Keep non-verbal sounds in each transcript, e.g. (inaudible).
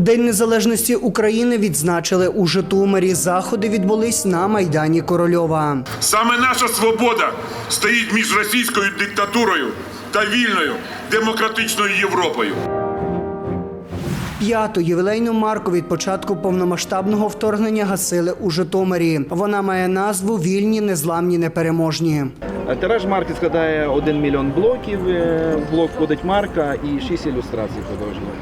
День незалежності України відзначили у Житомирі. Заходи відбулись на майдані Корольова. Саме наша свобода стоїть між російською диктатурою та вільною демократичною Європою. П'яту ювілейну марку від початку повномасштабного вторгнення гасили у Житомирі. Вона має назву Вільні, незламні, непереможні. Тираж марки складає 1 мільйон блоків. е, В блок входить марка і 6 ілюстрацій художніх.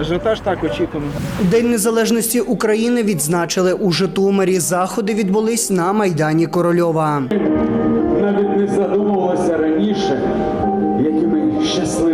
Ажіотаж так очікуємо. День незалежності України відзначили у Житомирі. Заходи відбулись на майдані Корольова. навіть не задумувалося раніше, якими щасливими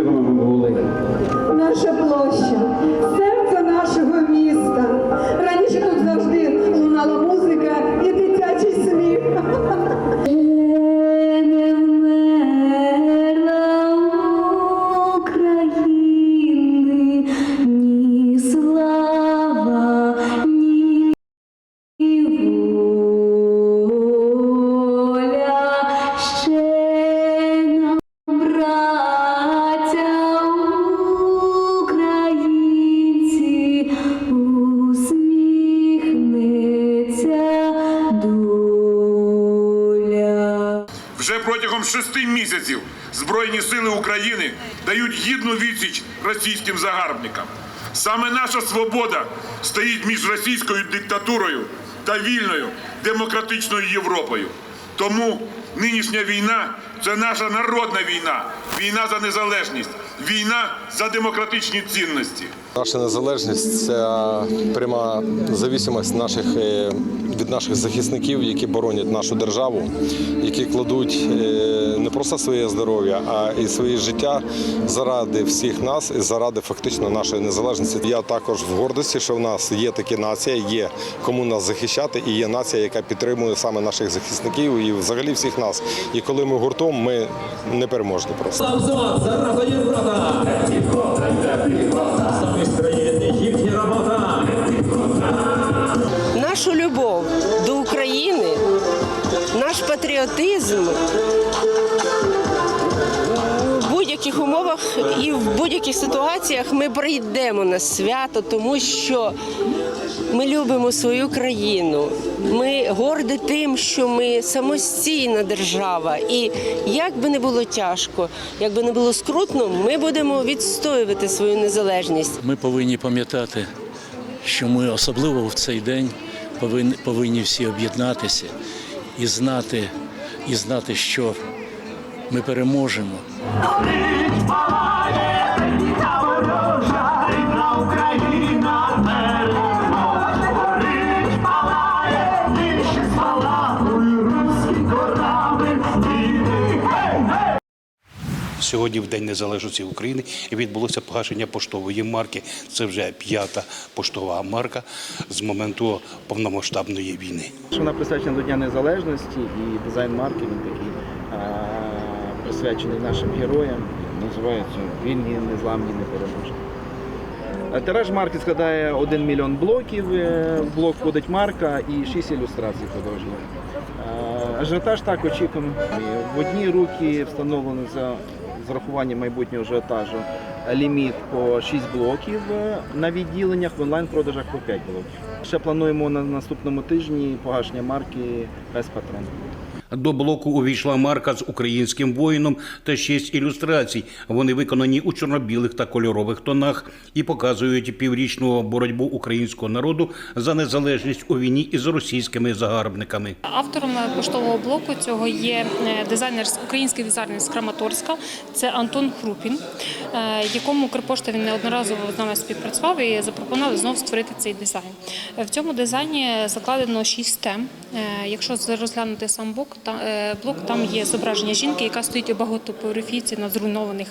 ми були. Місяців Збройні сили України дають гідну відсіч російським загарбникам. Саме наша свобода стоїть між російською диктатурою та вільною демократичною Європою. Тому нинішня війна це наша народна війна, війна за незалежність, війна за демократичні цінності. Наша незалежність це пряма зависимость наших е, від наших захисників, які боронять нашу державу, які кладуть е, не просто своє здоров'я, а і своє життя заради всіх нас і заради фактично нашої незалежності. Я також в гордості, що в нас є такі нація, є кому нас захищати, і є нація, яка підтримує саме наших захисників і взагалі всіх нас. І коли ми гуртом, ми не переможні просто. Нашу любов до України, наш патріотизм в будь-яких умовах і в будь-яких ситуаціях ми прийдемо на свято, тому що ми любимо свою країну. Ми горді тим, що ми самостійна держава. І як би не було тяжко, як би не було скрутно, ми будемо відстоювати свою незалежність. Ми повинні пам'ятати, що ми особливо в цей день повинні, повинні всі об'єднатися і знати, і знати, що ми переможемо. Сьогодні, в День Незалежності України, відбулося погашення поштової марки. Це вже п'ята поштова марка з моменту повномасштабної війни. Вона присвячена до Дня Незалежності і дизайн марки він такий присвячений нашим героям. Називається Вільні, незламні, непереможні. Тираж марки складає 1 мільйон блоків. е, В блок входить марка і 6 ілюстрацій художніх. Ажіотаж так очікуємо. В одні руки встановлено за з рахуванням майбутнього ажіотажу ліміт по 6 блоків е, на відділеннях, в онлайн-продажах по 5 блоків. Ще плануємо на наступному тижні погашення марки без патрон. До блоку увійшла марка з українським воїном та шість ілюстрацій. Вони виконані у чорно-білих та кольорових тонах і показують піврічну боротьбу українського народу за незалежність у війні із російськими загарбниками. Автором поштового блоку цього є е, дизайнер український дизайнер з Краматорська. Це Антон Хрупін, якому Укрпошта він неодноразово з нами співпрацював і запропонував знову створити цей дизайн. Е, В цьому дизайні закладено шість тем. Е, Якщо розглянути сам е, блок там є зображення жінки, яка стоїть у багатоповерхівці на зруйнованих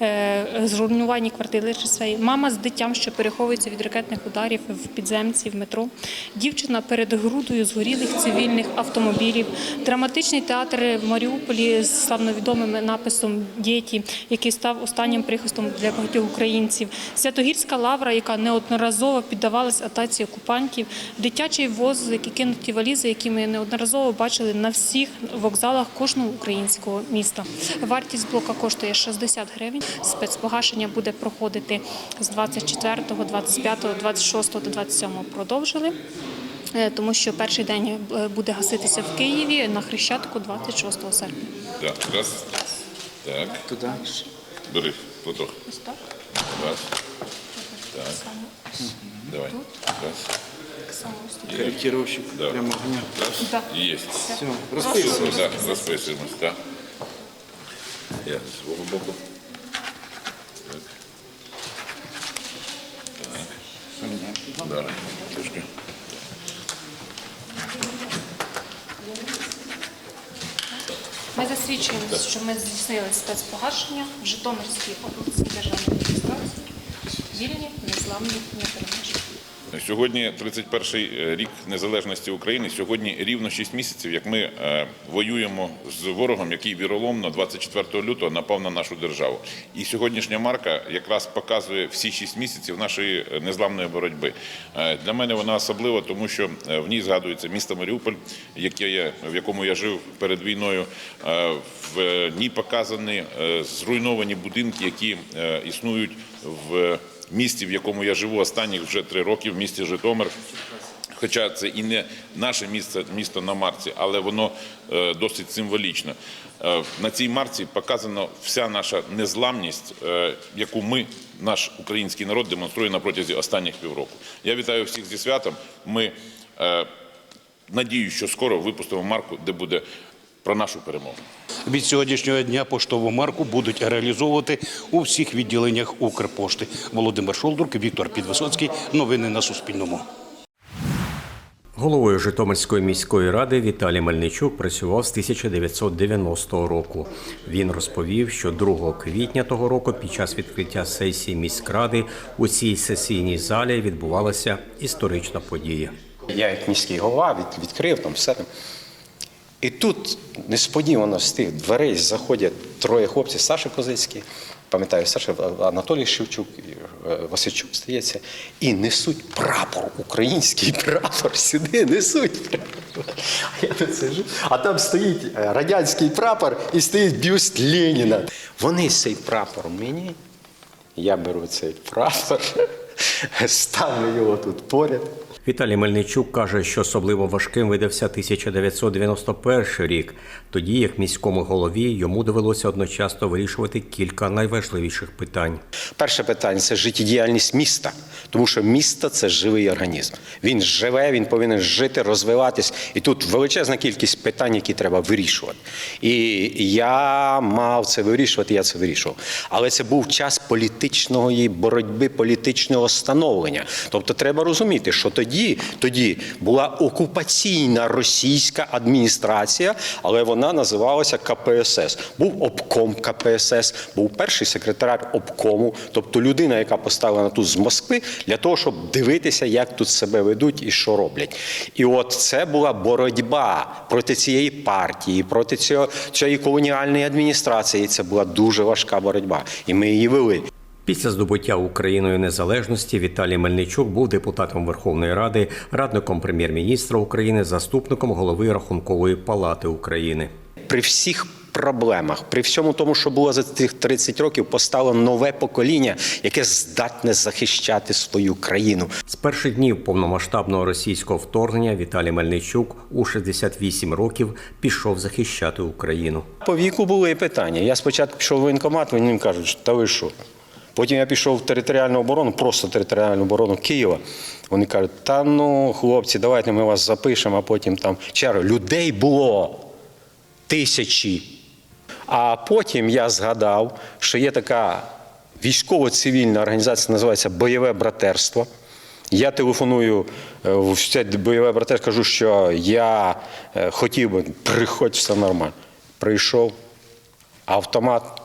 е, зруйнуванні квартири своєї. Мама з дитям, що переховується від ракетних ударів в підземці, в метро. Дівчина перед грудою згорілих цивільних автомобілів. Драматичний театр в Маріуполі з славновідомим написом Діті, який став останнім прихистом для багатьох українців. Святогірська лавра, яка неодноразово піддавалась атаці окупантів. Дитячий воз, які кинуті валізи, які ми неодноразово бачили на всіх вокзалах кожного українського міста. Вартість блока коштує 60 гривень. Спецпогашення буде проходити з 24, 25, 26 до 27 продовжили. Е, Тому що перший день е, буде гаситися в Києві на Хрещатику 26 серпня. Да. Раз. Так. Туди. Бери потрохи. Ось так. Раз. Так. Давай. Раз. Так само. Корректировщик Да. прямо огня. Раз. Да. Есть. Все, Розписуємось, да, розписуємось, так. Я з свого боку. Так. Так. Трішки. Ми засвідчуємо, що ми здійснили спецпогашення в Житомирській області державної адміністрації. Вільні, незламні, непереможні. Сьогодні 31-й рік незалежності України. Сьогодні рівно 6 місяців, як ми е, воюємо з ворогом, який віроломно 24 лютого напав на нашу державу. І сьогоднішня марка якраз показує всі 6 місяців нашої е, незламної боротьби. Е, Для мене вона особлива, тому що е, в ній згадується місто Маріуполь, яке я, в якому я жив перед війною. Е, В ній показані е, зруйновані будинки, які е, існують в місті, в якому я живу останніх вже три роки, в місті Житомир. Хоча це і не наше місце, місто на марці, але воно е, досить символічно. Е, на цій марці показана вся наша незламність, е, яку ми, наш український народ, демонструє на протязі останніх півроку. Я вітаю всіх зі святом. Ми надію, що скоро випустимо марку, де буде про нашу перемогу. Від сьогоднішнього дня поштову марку будуть реалізовувати у всіх відділеннях Укрпошти. Володимир Шолдурк, Віктор Підвисоцький. Новини на Суспільному. Головою Житомирської міської ради Віталій Мельничук працював з 1990 року. Він розповів, що 2 квітня того року під час відкриття сесії міськради у цій сесійній залі відбувалася історична подія. Я як міський голова від, відкрив там все. І тут несподівано з тих дверей заходять троє хлопців, Саша Козицький, пам'ятаю, Саша Анатолій Шевчук, е, Васильчук, здається, і несуть прапор, український прапор сюди несуть. прапор. А я тут сиджу, а там стоїть е, радянський прапор і стоїть бюст Леніна. Вони цей прапор мені, я беру цей прапор, (laughs) ставлю його тут поряд. Віталій Мельничук каже, що особливо важким видався 1991 рік. Тоді, як міському голові, йому довелося одночасно вирішувати кілька найважливіших питань. Перше питання це життєдіяльність міста, тому що місто це живий організм. Він живе, він повинен жити, розвиватись. І тут величезна кількість питань, які треба вирішувати. І я мав це вирішувати, я це вирішував. Але це був час політичної боротьби, політичного становлення. Тобто треба розуміти, що тоді, тоді була окупаційна російська адміністрація, але вона називалася КПСС. Був обком КПСС, був перший секретар обкому, тобто людина, яка поставлена тут з Москви для того, щоб дивитися, як тут себе ведуть і що роблять. І от це була боротьба проти цієї партії, проти цього, цієї колоніальної адміністрації. Це була дуже важка боротьба, і ми її вели. Після здобуття Україною незалежності Віталій Мельничук був депутатом Верховної Ради, радником прем'єр-міністра України, заступником голови Рахункової палати України. При всіх проблемах, при всьому тому, що було за цих 30 років, постало нове покоління, яке здатне захищати свою країну. З перших днів повномасштабного російського вторгнення Віталій Мельничук у 68 років пішов захищати Україну. По віку були питання. Я спочатку пішов в воєнкомат, мені кажуть, та ви що? Потім я пішов в територіальну оборону, просто територіальну оборону Києва. Вони кажуть, та ну, хлопці, давайте ми вас запишемо, а потім там черга. Людей було тисячі. А потім я згадав, що є така військово-цивільна організація, називається Бойове братерство. Я телефоную е, в це бойове братерство, кажу, що я е, хотів би, приходь, все нормально. Прийшов, автомат,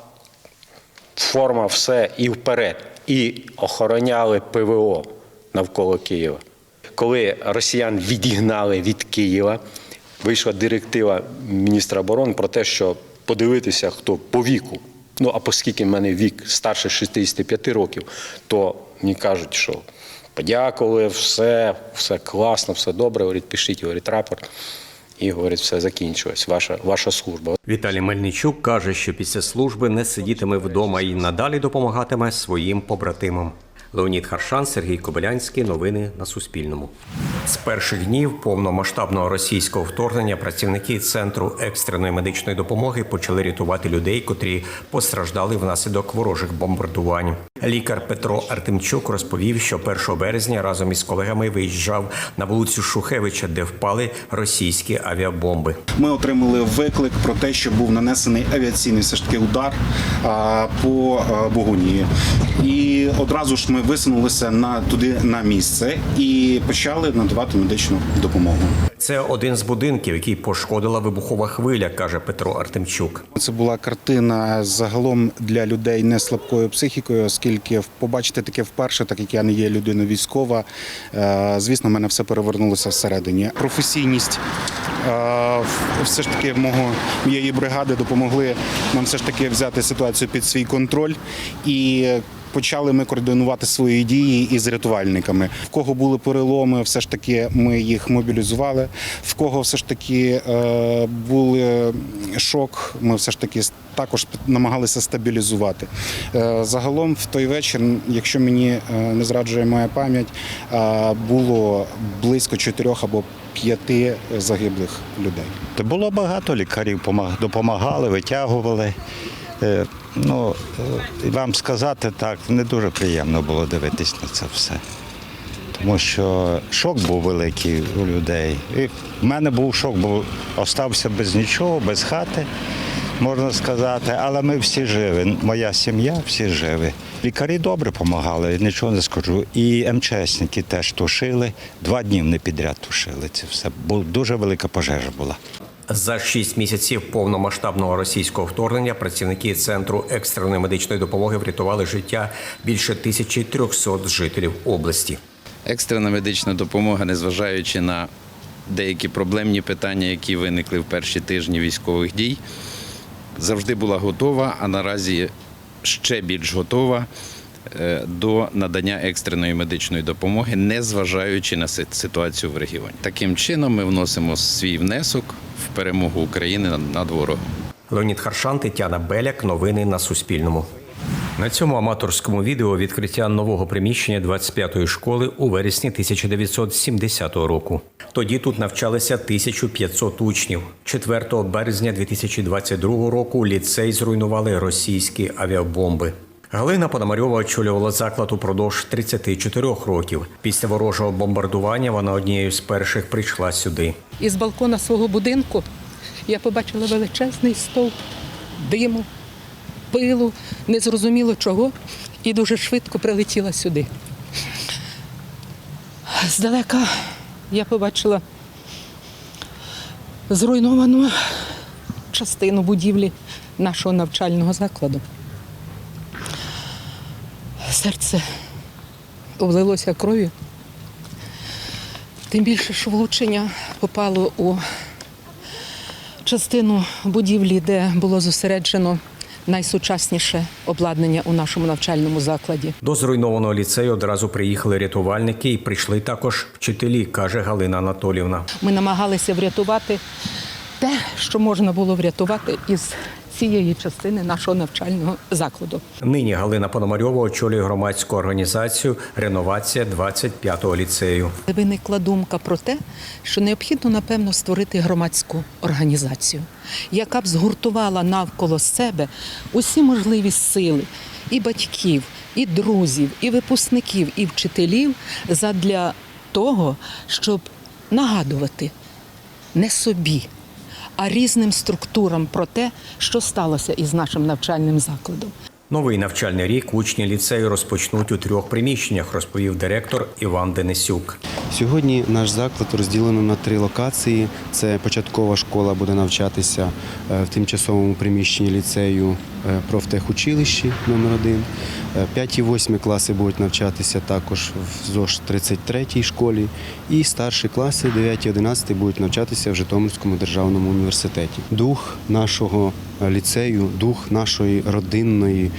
форма, все і вперед. І охороняли ПВО навколо Києва. Коли росіян відігнали від Києва, вийшла директива міністра оборони про те, що подивитися, хто по віку. Ну, а оскільки в мене вік старше 65 років, то мені кажуть, що подякували, все, все класно, все добре, говорить, пишіть, говорить, рапорт. І говорить, все закінчилось, ваша, ваша служба. Віталій Мельничук каже, що після служби не сидітиме вдома і надалі допомагатиме своїм побратимам. Леонід Харшан, Сергій Кобилянський. Новини на Суспільному. З перших днів повномасштабного російського вторгнення працівники центру екстреної медичної допомоги почали рятувати людей, котрі постраждали внаслідок ворожих бомбардувань. Лікар Петро Артемчук розповів, що 1 березня разом із колегами виїжджав на вулицю Шухевича, де впали російські авіабомби. Ми отримали виклик про те, що був нанесений авіаційний все ж таки удар по Богунії. І одразу ж ми висунулися на туди на місце і почали надавати медичну допомогу. Це один з будинків, який пошкодила вибухова хвиля, каже Петро Артемчук. Це була картина загалом для людей не слабкою психікою, оскільки побачити таке вперше, так як я не є людина військова. е, Звісно, в мене все перевернулося всередині. Професійність е, все ж таки мого моєї бригади допомогли нам все ж таки взяти ситуацію під свій контроль і. Почали ми координувати свої дії із рятувальниками. В кого були переломи, все ж таки ми їх мобілізували. В кого все ж таки е, були шок, ми все ж таки також намагалися стабілізувати. Е, загалом в той вечір, якщо мені е, не зраджує моя пам'ять, було близько чотирьох або п'яти загиблих людей. Було багато лікарів, помаг- допомагали, витягували. Ну, е, вам сказати так, не дуже приємно було дивитись на це все. Тому що шок був великий у людей. І в мене був шок, бо остався без нічого, без хати, можна сказати. Але ми всі живі. Моя сім'я всі живі. Лікарі добре допомагали, нічого не скажу. І МЧСники теж тушили. Два дні не підряд тушили це все. Бо дуже велика пожежа була. За шість місяців повномасштабного російського вторгнення працівники центру екстреної медичної допомоги врятували життя більше 1300 жителів області. Екстрена медична допомога, незважаючи на деякі проблемні питання, які виникли в перші тижні військових дій, завжди була готова, а наразі ще більш готова до надання екстреної медичної допомоги, незважаючи на ситуацію в регіоні. Таким чином ми вносимо свій внесок в перемогу України над ворогом. Леонід Харшан, Тетяна Беляк. Новини на Суспільному. На цьому аматорському відео відкриття нового приміщення 25-ї школи у вересні 1970 року. Тоді тут навчалися 1500 учнів. 4 березня 2022 року ліцей зруйнували російські авіабомби. Галина Пономарьова очолювала заклад упродовж 34 років. Після ворожого бомбардування вона однією з перших прийшла сюди. Із балкона свого будинку я побачила величезний стовп диму, пилу, незрозуміло чого, і дуже швидко прилетіла сюди. Здалека я побачила зруйновану частину будівлі нашого навчального закладу. Серце облилося кров'ю. Тим більше, що влучення попало у частину будівлі, де було зосереджено найсучасніше обладнання у нашому навчальному закладі. До зруйнованого ліцею одразу приїхали рятувальники і прийшли також вчителі, каже Галина Анатолівна. Ми намагалися врятувати те, що можна було врятувати із цієї частини нашого навчального закладу. Нині Галина Пономарьова очолює громадську організацію Реновація 25-го ліцею. Виникла думка про те, що необхідно, напевно, створити громадську організацію, яка б згуртувала навколо себе усі можливі сили і батьків, і друзів, і випускників, і вчителів задля того, щоб нагадувати не собі, а різним структурам про те, що сталося із нашим навчальним закладом. Новий навчальний рік учні ліцею розпочнуть у трьох приміщеннях, розповів директор Іван Денисюк. Сьогодні наш заклад розділено на три локації. Це початкова школа буде навчатися е, в тимчасовому приміщенні ліцею профтехучилищі номер 1 5 і 8 класи будуть навчатися також в ЗОЖ 33 школі. І старші класи 9 і 11 будуть навчатися в Житомирському державному університеті. Дух нашого е, ліцею, дух нашої родинної е,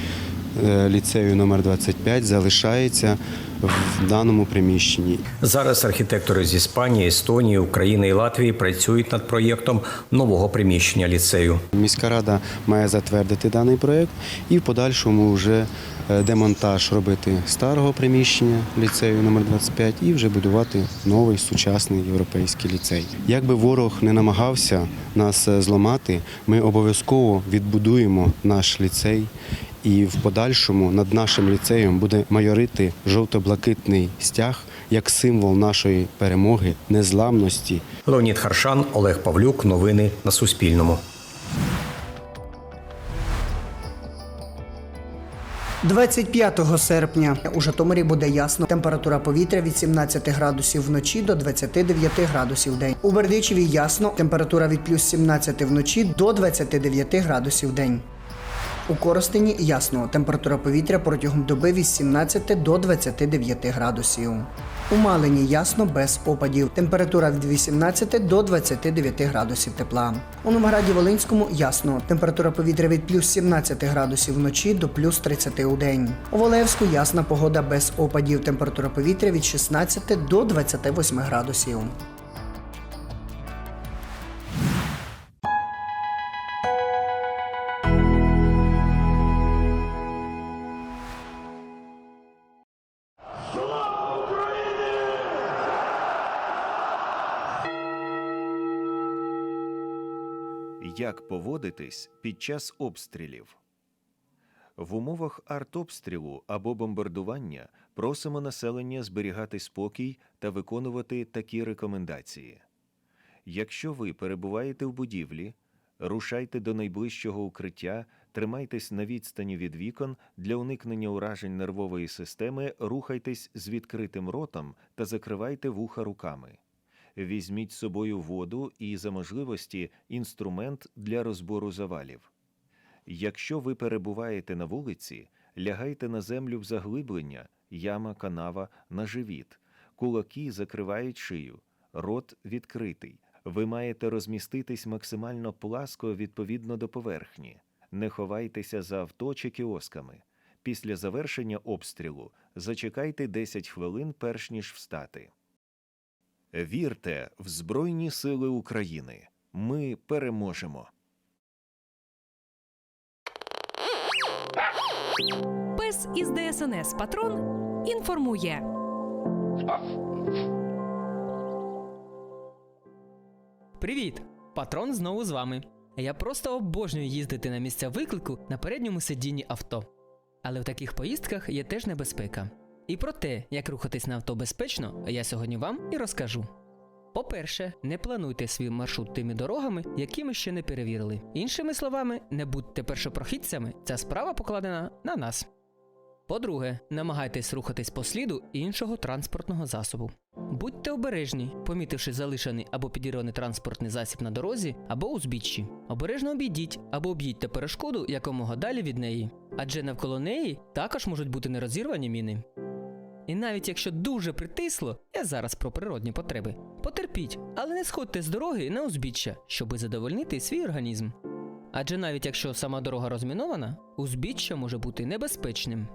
ліцею номер 25 залишається в даному приміщенні. Зараз архітектори з Іспанії, Естонії, України і Латвії працюють над проєктом нового приміщення ліцею. Міська рада має затвердити даний проєкт і в подальшому вже е, демонтаж робити старого приміщення ліцею номер 25 і вже будувати новий сучасний європейський ліцей. Як би ворог не намагався нас е, зламати, ми обов'язково відбудуємо наш ліцей. І в подальшому над нашим ліцеєм буде майорити жовто-блакитний стяг як символ нашої перемоги, незламності Леонід Харшан, Олег Павлюк. Новини на Суспільному. 25 серпня у Житомирі буде ясно. Температура повітря від 17 градусів вночі до 29 градусів в день. У Бердичеві ясно. Температура від плюс 17 вночі до 29 градусів в день. У Коростені ясно. Температура повітря протягом доби від 17 до 29 градусів. У Малині ясно без опадів. Температура від 18 до 29 градусів тепла. У Новограді Волинському ясно. Температура повітря від плюс 17 градусів вночі до плюс 30 у день. У Волеївську ясна погода без опадів. Температура повітря від 16 до 28 градусів. Як поводитись під час обстрілів? В умовах артобстрілу або бомбардування просимо населення зберігати спокій та виконувати такі рекомендації. Якщо ви перебуваєте в будівлі, рушайте до найближчого укриття, тримайтесь на відстані від вікон для уникнення уражень нервової системи, рухайтесь з відкритим ротом та закривайте вуха руками. Візьміть з собою воду і, за можливості, інструмент для розбору завалів. Якщо ви перебуваєте на вулиці, лягайте на землю в заглиблення, яма, канава, на живіт. Кулаки закривають шию, рот відкритий. Ви маєте розміститись максимально пласко відповідно до поверхні. Не ховайтеся за авто чи кіосками. Після завершення обстрілу зачекайте 10 хвилин, перш ніж встати. Вірте в Збройні Сили України. Ми переможемо. Пес із ДСНС Патрон інформує. Привіт! Патрон знову з вами. Я просто обожнюю їздити на місця виклику на передньому сидінні авто. Але в таких поїздках є теж небезпека. І про те, як рухатись на авто безпечно, я сьогодні вам і розкажу. По-перше, не плануйте свій маршрут тими дорогами, які ми ще не перевірили. Іншими словами, не будьте першопрохідцями, ця справа покладена на нас. По-друге, намагайтесь рухатись по сліду іншого транспортного засобу. Будьте обережні, помітивши залишений або підірваний транспортний засіб на дорозі або узбіччі. Обережно обійдіть або об'їдьте перешкоду якомога далі від неї, адже навколо неї також можуть бути нерозірвані міни. І навіть якщо дуже притисло, я зараз про природні потреби. Потерпіть, але не сходьте з дороги на узбіччя, щоби задовольнити свій організм. Адже навіть якщо сама дорога розмінована, узбіччя може бути небезпечним.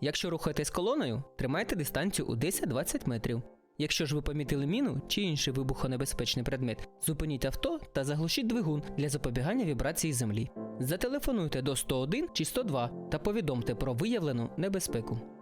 Якщо рухаєтесь колоною, тримайте дистанцію у 10-20 метрів. Якщо ж ви помітили міну чи інший вибухонебезпечний предмет, зупиніть авто та заглушіть двигун для запобігання вібрації землі. Зателефонуйте до 101 чи 102 та повідомте про виявлену небезпеку.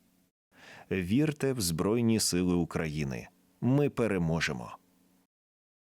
Вірте в Збройні Сили України. Ми переможемо.